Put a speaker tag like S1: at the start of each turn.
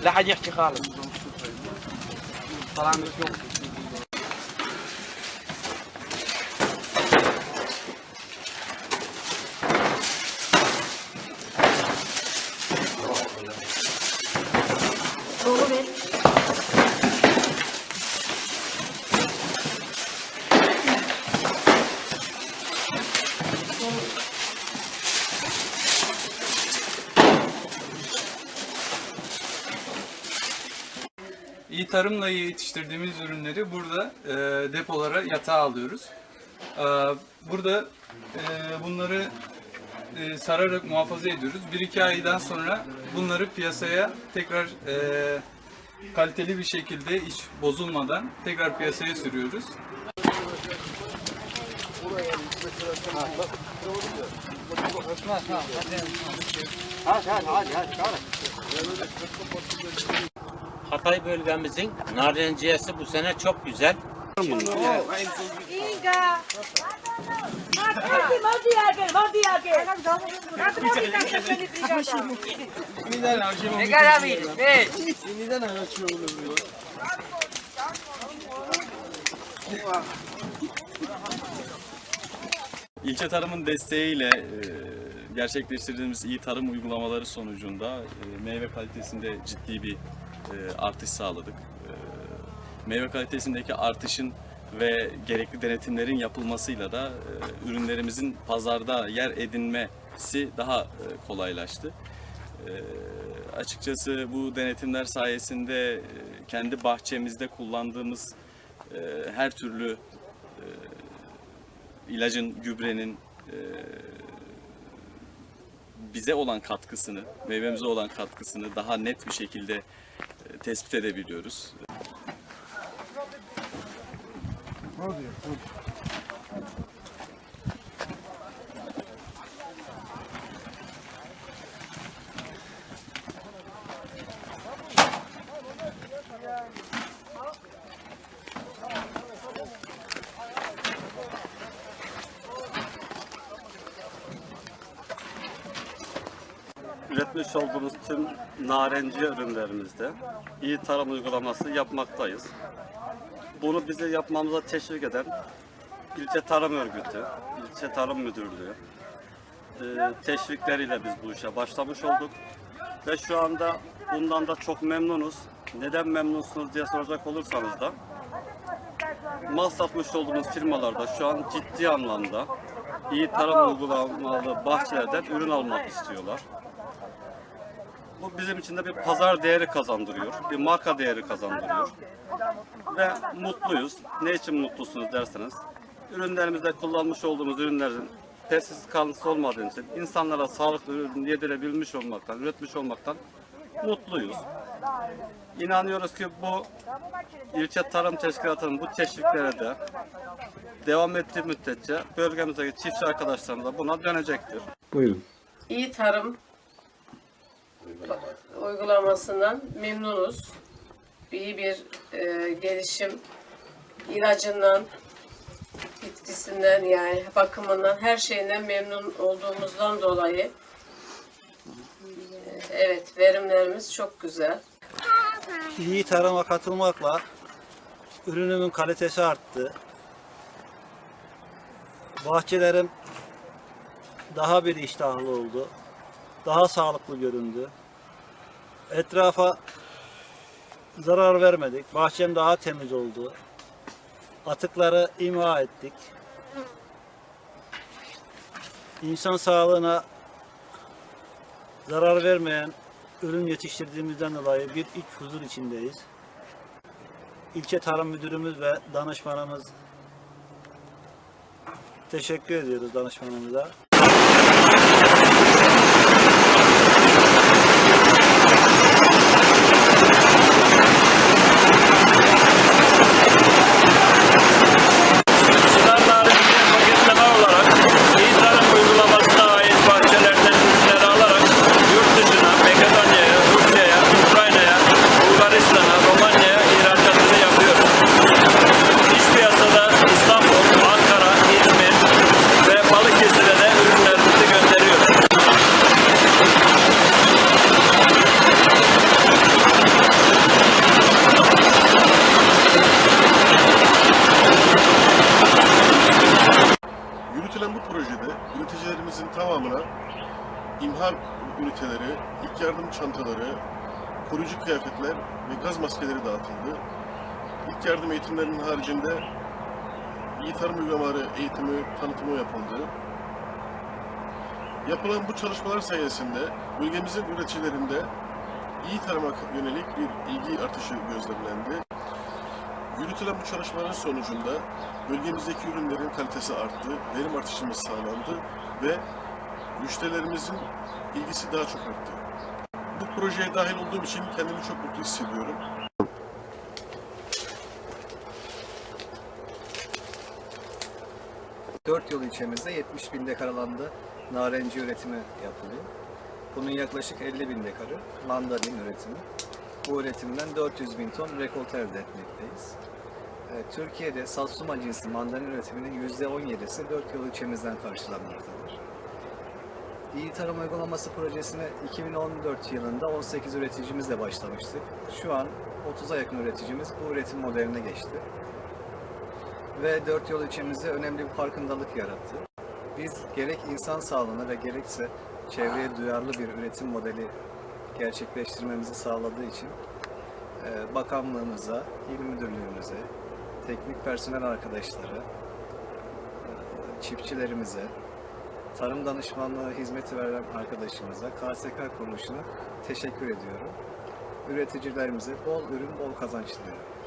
S1: لا حد يحكي خالص.
S2: İyi tarımla yetiştirdiğimiz ürünleri burada e, depolara yatağa alıyoruz. E, burada e, bunları e, sararak muhafaza ediyoruz. 1-2 aydan sonra bunları piyasaya tekrar e, kaliteli bir şekilde hiç bozulmadan tekrar piyasaya sürüyoruz.
S3: Hatay bölgemizin narenciyesi bu sene çok güzel.
S4: Inga. Mati,
S1: Negara mire, ve.
S5: İlçe tarımın desteğiyle e, gerçekleştirdiğimiz iyi tarım uygulamaları sonucunda e, meyve kalitesinde ciddi bir e, artış sağladık. Meyve kalitesindeki artışın ve gerekli denetimlerin yapılmasıyla da ürünlerimizin pazarda yer edinmesi daha kolaylaştı. Açıkçası bu denetimler sayesinde kendi bahçemizde kullandığımız e, her türlü ilacın, gübrenin e, bize olan katkısını, meyvemize olan katkısını daha net bir şekilde e, tespit edebiliyoruz.
S6: Üretmiş olduğumuz tüm narenci ürünlerimizde iyi tarım uygulaması yapmaktayız. Bunu bize yapmamıza teşvik eden İlçe Tarım Örgütü, İlçe Tarım Müdürlüğü e, teşvikleriyle biz bu işe başlamış olduk. Ve şu anda bundan da çok memnunuz. Neden memnunsunuz diye soracak olursanız da mal satmış olduğumuz firmalarda şu an ciddi anlamda iyi tarım uygulamalı bahçelerden ürün almak istiyorlar. Bu bizim için de bir pazar değeri kazandırıyor, bir marka değeri kazandırıyor. Ve mutluyuz. Ne için mutlusunuz derseniz, ürünlerimizde kullanmış olduğumuz ürünlerin pestisit kalıntısı olmadığı için insanlara sağlıklı ürün yedirebilmiş olmaktan, üretmiş olmaktan mutluyuz. İnanıyoruz ki bu ilçe tarım teşkilatının bu teşviklere de devam ettiği müddetçe bölgemizdeki çiftçi arkadaşlarımız da buna dönecektir.
S7: iyi tarım uygulamasından memnunuz. İyi bir e, gelişim ilacından, bitkisinden yani bakımından her şeyinden memnun olduğumuzdan dolayı e, evet verimlerimiz çok güzel.
S8: iyi tarıma katılmakla ürünümün kalitesi arttı. Bahçelerim daha bir iştahlı oldu. Daha sağlıklı göründü. Etrafa zarar vermedik. Bahçem daha temiz oldu. Atıkları imha ettik. İnsan sağlığına zarar vermeyen ürün yetiştirdiğimizden dolayı bir iç huzur içindeyiz. İlçe Tarım Müdürümüz ve danışmanımız teşekkür ediyoruz danışmanımıza.
S9: Üniteleri, ilk yardım çantaları, koruyucu kıyafetler ve gaz maskeleri dağıtıldı. İlk yardım eğitimlerinin haricinde iyi tarım uygulamaları eğitimi, tanıtımı yapıldı. Yapılan bu çalışmalar sayesinde bölgemizin üreticilerinde iyi tarıma yönelik bir ilgi artışı gözlemlendi. Yürütülen bu çalışmaların sonucunda bölgemizdeki ürünlerin kalitesi arttı, verim artışımız sağlandı ve müşterilerimizin ilgisi daha çok arttı. Bu projeye dahil olduğum için kendimi çok mutlu hissediyorum.
S10: Dört yol ilçemizde 70 bin dekar alanda narenci üretimi yapılıyor. Bunun yaklaşık 50 bin dekarı mandalin üretimi. Bu üretimden 400 bin ton rekolte elde etmekteyiz. Ee, Türkiye'de satsuma cinsi mandalin üretiminin %17'si 4 yol ilçemizden karşılanmaktadır. İyi Tarım Uygulaması projesine 2014 yılında 18 üreticimizle başlamıştık. Şu an 30'a yakın üreticimiz bu üretim modeline geçti ve dört yol ilçemizde önemli bir farkındalık yarattı. Biz gerek insan sağlığına ve gerekse çevreye duyarlı bir üretim modeli gerçekleştirmemizi sağladığı için e, bakanlığımıza, il müdürlüğümüze, teknik personel arkadaşlara, e, çiftçilerimize, tarım danışmanlığı hizmeti veren arkadaşımıza, KSK kuruluşuna teşekkür ediyorum. Üreticilerimize bol ürün, bol kazanç diliyorum.